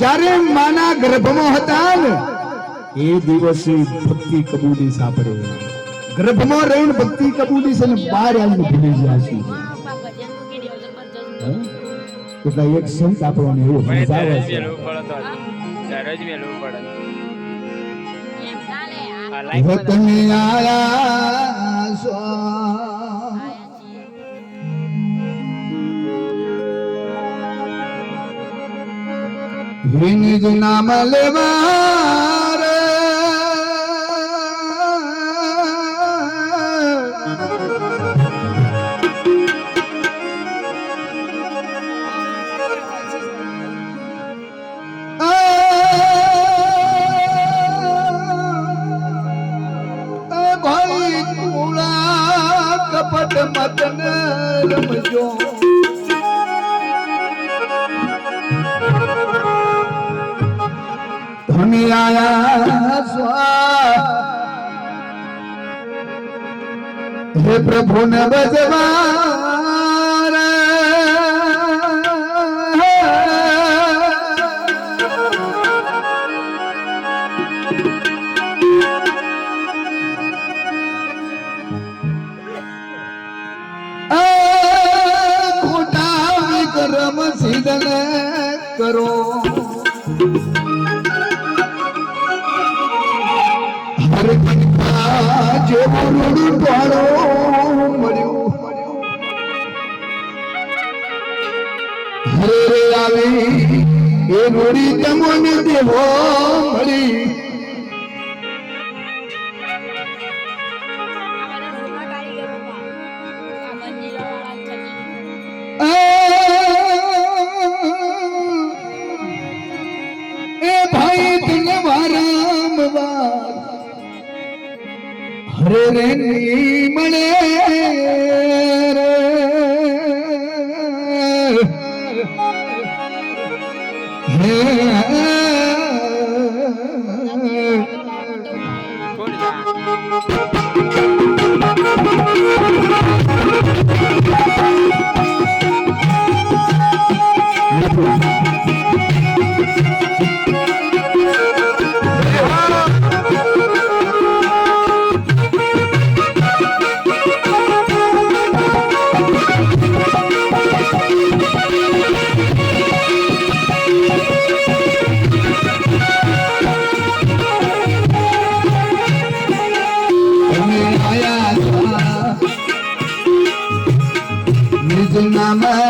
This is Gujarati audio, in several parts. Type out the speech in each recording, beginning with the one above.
જ્યારે માના ગર્ભમાં હતા ને એ દિવસે ભક્તિ કબૂલી સાંભળે. ગર્ભમાં રહીને ભક્તિ કબૂલી છે ને બહાર આવીને ભૂલી જાય છે? એટલે એક સંત આપણને એવું મને સમજાવે ત્યારે જ છે. મેલવું પડે ત્યારે જ મેલવું પડે. તમે આયા છો Minidinamalevan આયા સ્વા હે પ્રભુ ને બજવા. ખોટા વિક્રમ સિદ્ધને કરો જેવું રૂડું ટોળું મળ્યું હરે રે આવી એ રૂડી તમને દેવો મળી હરે રે મળે રે. In my mind.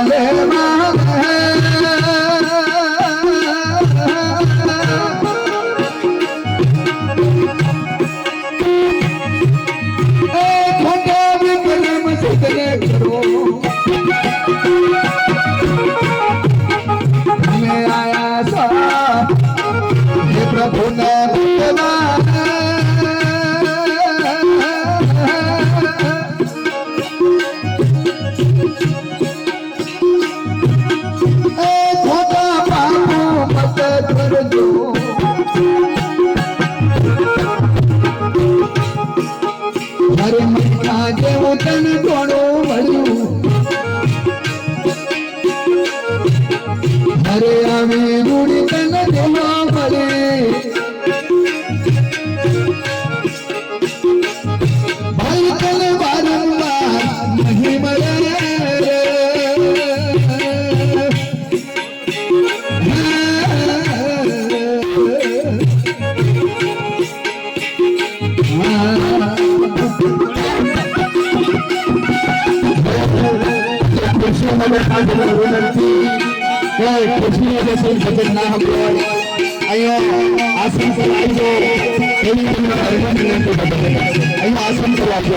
મનના જેવું તન ઘણું હરે આવી રૂડી તન દેવા મને આજનો વિનંતી કે ખુશી જશે ભજન ના સંભળાય. અહીંયા આસન પર આવજો એવી તમને હરમન વિનંતી બદલે અહીંયા આસન પર આવજો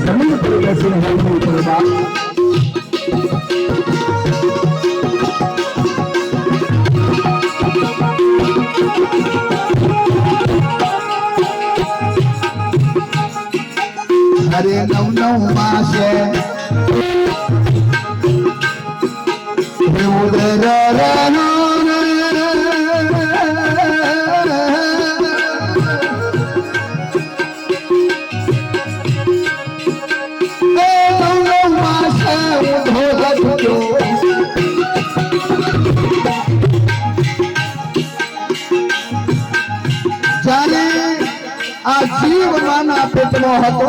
જમીન ઉદર રનો નવ નવ માસે ઊંધો લટક્યો જ્યારે આ જીવ માના પેટમાં હતો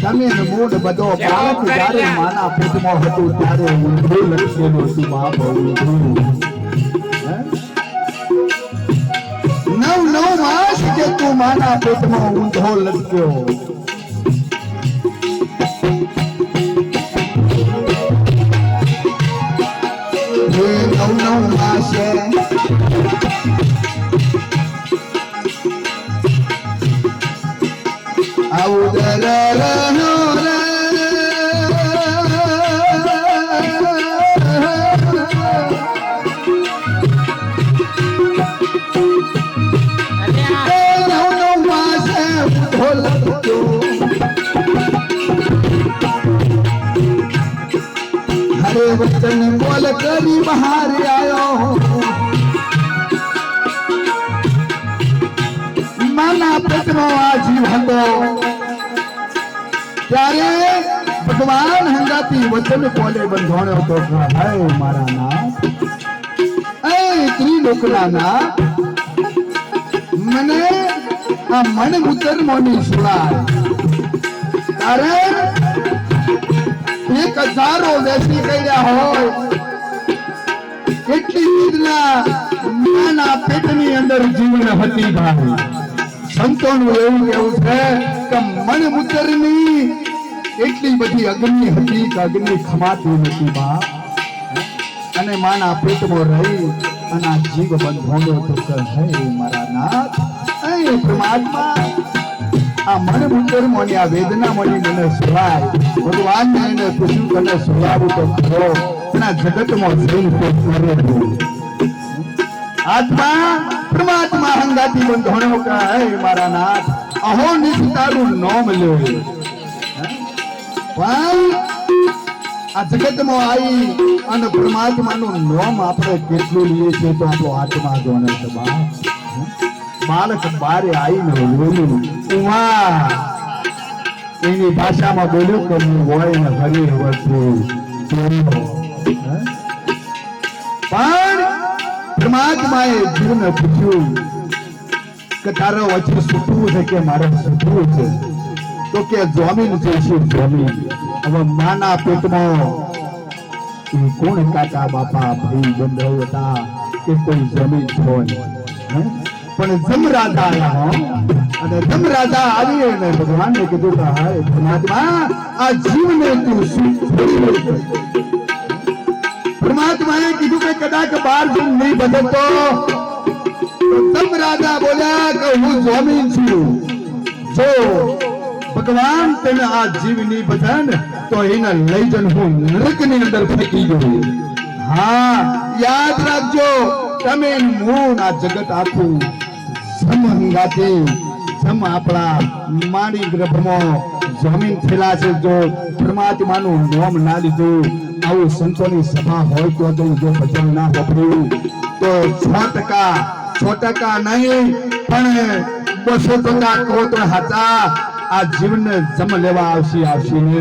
જમીન મૂળ બધો બાળક જ્યારે માના પેટમાં હતું ત્યારે ઊંધું લટકેલું હતું બાપ ઊંધું હે? નવ નવ માસ કે તું માના પેટમાં ઊંધો લટક્યો હે નવ નવ માસ હરે વચન બોલ કરી બહાર આવ્યો માના પેટનો આ હતો ત્યારે ભગવાન હંગાતી વચન કોને બંધોણ્યો તો કે, હે મારા ના એ ત્રિલોકના ના મને આ મન મુતર મોની સુણાય કારણ એક હજારો વેસી ગયા હોય કેટલી વેદના નાના પેટની અંદર જીવન હતી ભાઈ. સંતોનું એવું કેવું છે કે મન મુતરની એટલી બધી અગ્નિ હતી કે અગ્નિ ખમાતી નથી બા અને માના પેટમાં રહી અને આ જીવ બંધોનો તો કે, હે મારા નાથ, હે પરમાત્મા આ મન મુંદર આ વેદના મોની મને સુવાય. ભગવાન એને પૂછ્યું તને સુવાવું તો ખરો પણ આ જગતમાં જઈને તે શું? આત્મા, પરમાત્મા હંગાતી બંધોણો કહે મારા નાથ, અહો તારું નોમ લ્યો પણ આ જગતમાં આવી અને પરમાત્માનું નામ આપણે કેટલું લઈએ છીએ તો આપણો આત્મા જોને છે, બાળક. બારે આવીને બોલ્યું ઉમા, એની ભાષામાં બોલ્યું કે હું હોય ને હરી વસ્તુ પણ પરમાત્માએ જીવને પૂછ્યું કે તારો વચ્ચે સુખવું છે કે મારે સુખવું છે? તો કે જમીન જોઈશે જમીન હવે માના પેટમાં એ કોણ કાકા બાપા ભાઈ બંધવ હતા કે કોઈ જમીન હોય હે? પણ જમરાજા આવ્યા હો અને જમરાજા આવી અને ભગવાનને કીધું કે હાય પરમાત્મા આ જીવને તું શું છોડી દે. પરમાત્માએ કીધું કે કદાચ બાર જીવ નહીં બધે તો જમરાજા બોલ્યા કે હું જમીન છું જો ભગવાન તેને આ જીવની બધાને તો એને લઈ જન હું નરકની અંદર ફેંકી ગયો. હા, યાદ રાખજો, તમે હું આ જગત આખું સમહંગાતે સમ આપણા માણી ગ્રહમાં જમીન થયેલા છે જો પરમાત્માનું નામ ના લીધું, આવું સંતોની સભા હોય તો જો જો ભજન ના વાપર્યું. તો છ ટકા છ ટકા નહીં, પણ બસો ટકા કહો હતા. આ જીવને જમ લેવા આવશી આવશી ને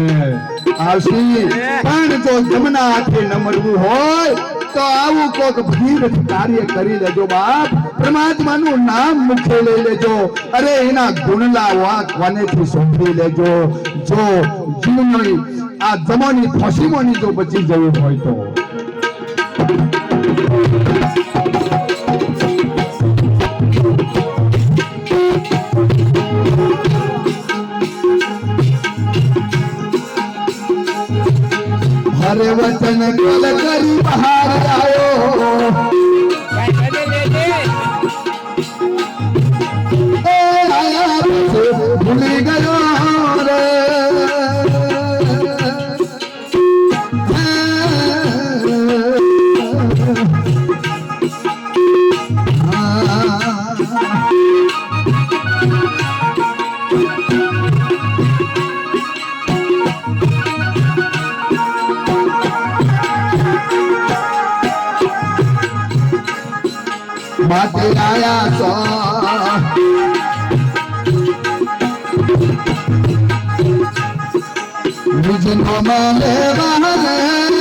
આવશી. પણ જો જમના હાથે ન મળવું હોય, તો આવું કોક ભગીરથ કાર્ય કરી લેજો બાપ. પરમાત્માનું નામ મુખે લઈ લેજો. અરે એના ગુણલા વાક વાનેથી સોંપી લેજો. જો જીવની આ જમાની ફસીમોની જો બચી જવું હોય તો. હરે વચન કલ કરી બહાર આવ્યો આયા છો. નિજ નામ લેવાને